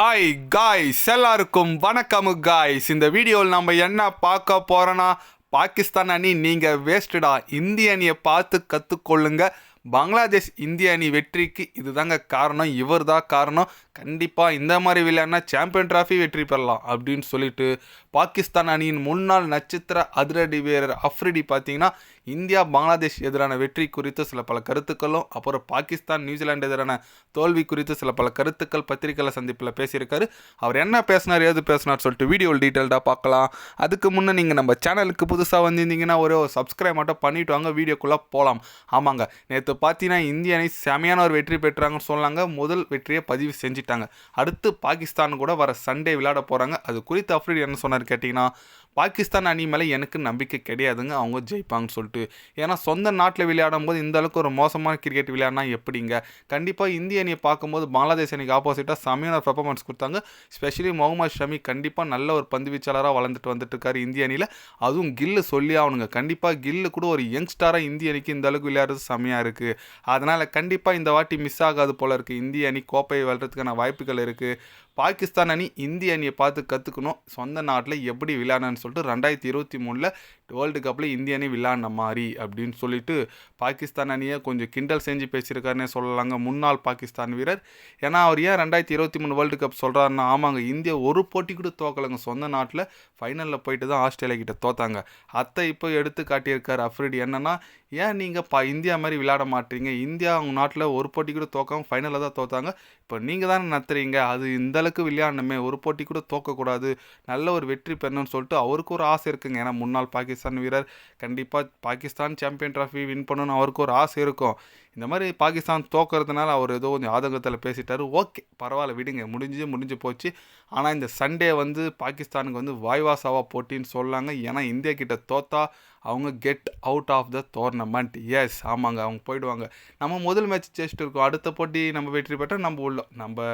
Hi guys எல்லாருக்கும் வணக்கம் guys இந்த வீடியோவில் நம்ம என்ன பார்க்க போகிறோன்னா பாகிஸ்தான் அணி நீங்கள் வேஸ்ட்டுடா இந்திய அணியை பார்த்து கற்றுக்கொள்ளுங்க பங்களாதேஷ் இந்திய அணி வெற்றிக்கு இதுதாங்க காரணம் இவர் தான் காரணம். கண்டிப்பாக இந்த மாதிரி விளையாடினா சாம்பியன் டிராஃபி வெற்றி பெறலாம் அப்படின்னு சொல்லிட்டு பாகிஸ்தான் அணியின் முன்னாள் நட்சத்திர அதிரடி வீரர் அஃப்ரிடி பார்த்தீங்கன்னா இந்தியா பங்களாதேஷ் எதிரான வெற்றி குறித்து சில பல கருத்துக்களும் அப்புறம் பாகிஸ்தான் நியூசிலாந்து எதிரான தோல்வி குறித்து சில பல கருத்துக்கள் பத்திரிகையில் சந்திப்பில் பேசியிருக்காரு. அவர் என்ன பேசினார் ஏது பேசினார் சொல்லிட்டு வீடியோ டீட்டெயில்டாக பார்க்கலாம். அதுக்கு முன்னே நீங்கள் நம்ம சேனலுக்கு புதுசாக வந்திருந்தீங்கன்னா ஒரே ஒரு சப்ஸ்கிரைப் மட்டும் பண்ணிட்டு வாங்க வீடியோக்குள்ளே போகலாம் ஆமாங்க நேற்று பார்த்தீங்கன்னா இந்திய அணி செமையான ஒரு வெற்றி பெற்றாங்கன்னு சொன்னாங்க. முதல் வெற்றியை பதிவு செஞ்சிட்டாங்க. அடுத்து பாகிஸ்தான் கூட வர சண்டே விளையாட போகிறாங்க அது குறித்து அஃப்ரிடி என்ன சொன்னார் கேட்டிங்கன்னா பாகிஸ்தான் அணி மேலே எனக்கு நம்பிக்கை கிடையாதுங்க. அவங்க ஜெயிப்பாங்கன்னு சொல்லிட்டு. ஏன்னா சொந்த நாட்டில் விளையாடும் போது இந்த அளவுக்கு ஒரு மோசமான கிரிக்கெட் விளையாடினா எப்படிங்க? கண்டிப்பாக இந்திய அணியை பார்க்கும்போது பங்களாதேஷ் அணிக்கு ஆப்போசிட்டாக செமையான பர்ஃபார்மன்ஸ் கொடுத்தாங்க. ஸ்பெஷலி முகமது ஷமி கண்டிப்பாக நல்ல ஒரு பந்து வீச்சாளராக வளர்ந்துட்டு வந்துட்டு இருக்காரு இந்திய அணியில். அதுவும் கில்லு சொல்லி ஆகணுங்க. கண்டிப்பாக கில்லு கூட ஒரு யங்ஸ்டாராக இந்திய அணிக்கு இந்த அளவுக்கு விளையாடுறது செமையாக இருக்குது அதனால் கண்டிப்பாக இந்த வாட்டி மிஸ் ஆகாது போல இருக்குது இந்திய அணி கோப்பையை வெல்றதுக்கான வாய்ப்புகள் இருக்குது பாகிஸ்தான் அணி இந்திய அணியை பார்த்து கற்றுக்கணும் சொந்த நாட்டில் எப்படி விளையாடணும்னு சொல்லிட்டு ரெண்டாயிரத்தி இருபத்தி மூணில் வேர்ல்டு கப்பில் இந்திய அணி விளையாடின மாதிரி அப்படின்னு சொல்லிட்டு பாகிஸ்தான் அணியை கொஞ்சம் கிண்டல் செஞ்சு பேசியிருக்காருன்னே சொல்லலாங்க. முன்னாள் பாகிஸ்தான் வீரர். ஏன்னா அவர் ஏன் ரெண்டாயிரத்தி இருபத்தி மூணு வேர்ல்டு கப் சொல்கிறாருன்னா ஆமாங்க இந்தியா ஒரு போட்டி கூட தோக்கலைங்க சொந்த நாட்டில் ஃபைனலில் போயிட்டு தான் ஆஸ்திரேலியா கிட்ட தோத்தாங்க. அத்தை இப்போ எடுத்து காட்டியிருக்கார் அஃப்ரிடி என்னன்னா ஏன் நீங்கள் பா இந்தியா மாதிரி விளையாட மாட்டீங்க? இந்தியா அவங்க நாட்டில் ஒரு போட்டி கூட தோக்காமல் ஃபைனலில் தான் தோத்தாங்க. இப்போ நீங்கள் தானே நத்துறீங்க. அது இந்த அளவுக்கு விளையாடணுமே. ஒரு போட்டி கூட தோக்கக்கூடாது. நல்ல ஒரு வெற்றி பெறணும்னு சொல்லிட்டு அவருக்கு ஒரு ஆசை இருக்குங்க. ஏன்னா முன்னாள் பாகிஸ்தான் வீரர் கண்டிப்பாக பாகிஸ்தான் சாம்பியன் ட்ராஃபி வின் பண்ணணும்னு அவருக்கு ஒரு ஆசை இருக்கும். இந்த மாதிரி பாகிஸ்தான் தோக்கிறதுனால அவர் ஏதோ கொஞ்சம் ஆதங்கத்தில் பேசிட்டாரு. ஓகே பரவாயில்ல விடுங்க. முடிஞ்சு முடிஞ்சு போச்சு. ஆனால் இந்த சண்டே வந்து பாகிஸ்தானுக்கு வந்து வாய்வாசாவா போட்டின்னு சொல்லாங்க. ஏன்னா இந்தியா கிட்ட தோத்தா அவங்க get out of the tournament yes ஆமாங்க அவங்க போயிடுவாங்க. நம்ம முதல் மேட்ச் ஜெயிச்சிட்டு இருக்கோம். அடுத்த போட்டி நம்ம வெற்றி பெற்றால் நம்ம உள்ள நம்ம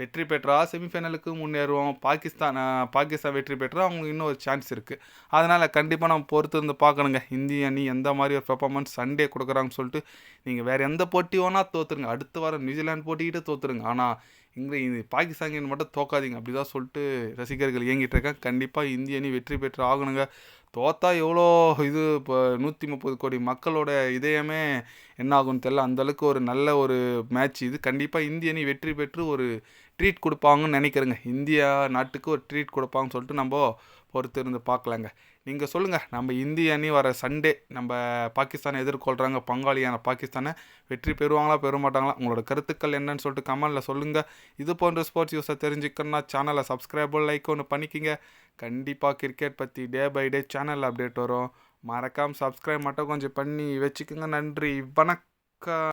வெற்றி பெற்றா செமிஃபைனலுக்கு முன்னேறுவோம். பாகிஸ்தான் பாகிஸ்தான் வெற்றி பெற்றால் அவங்களுக்கு இன்னும் ஒரு சான்ஸ் இருக்குது அதனால் கண்டிப்பாக நம்ம பொறுத்து இருந்து பார்க்கணுங்க. இந்திய அணி எந்த மாதிரி ஒரு பெர்ஃபார்மன்ஸ் சண்டே கொடுக்குறாங்கன்னு சொல்லிட்டு நீங்கள் வேறு எந்த போட்டி வேணால் தோற்றுருங்க அடுத்த வாரம் நியூசிலாந்து போட்டிக்கிட்டு தோற்றுருங்க ஆனால் இங்கே இது பாகிஸ்தான் மட்டும் தோக்காதீங்க. அப்படி தான் சொல்லிட்டு ரசிகர்கள் இயங்கிட்டு இருக்காங்க. கண்டிப்பாக இந்திய அணி வெற்றி பெற்று ஆகணுங்க. தோத்தா எவ்வளோ இது இப்போ நூற்றி முப்பது கோடி மக்களோட இதயமே என்ன ஆகும்னு தெரில அந்தளவுக்கு ஒரு நல்ல ஒரு மேட்ச் இது. கண்டிப்பாக இந்திய அணி வெற்றி பெற்று ஒரு ட்ரீட் கொடுப்பாங்கன்னு நினைக்கிறேங்க. இந்தியா நாட்டுக்கு ஒரு ட்ரீட் கொடுப்பாங்கன்னு சொல்லிட்டு நம்ம பொறுத்து இருந்து பார்க்கலாங்க. நீங்கள் சொல்லுங்கள் நம்ம இந்திய அணி வர சண்டே நம்ம பாகிஸ்தானை எதிர்கொள்கிறாங்க பங்காளியான பாகிஸ்தானை வெற்றி பெறுவாங்களா பெற மாட்டாங்களா உங்களோட கருத்துக்கள் என்னன்னு சொல்லிட்டு கமெண்டில் சொல்லுங்கள் இது போன்ற ஸ்போர்ட்ஸ் யூஸை தெரிஞ்சுக்கணும்னா சேனலை சப்ஸ்கிரைபர் லைக் ஒன்று பண்ணிக்கிங்க. கண்டிப்பாக கிரிக்கெட் பற்றி day by day channel update வரும். மறக்காமல் சப்ஸ்கிரைப் மட்டும் கொஞ்சம் பண்ணி வச்சுக்கோங்க. நன்றி. வணக்கம்.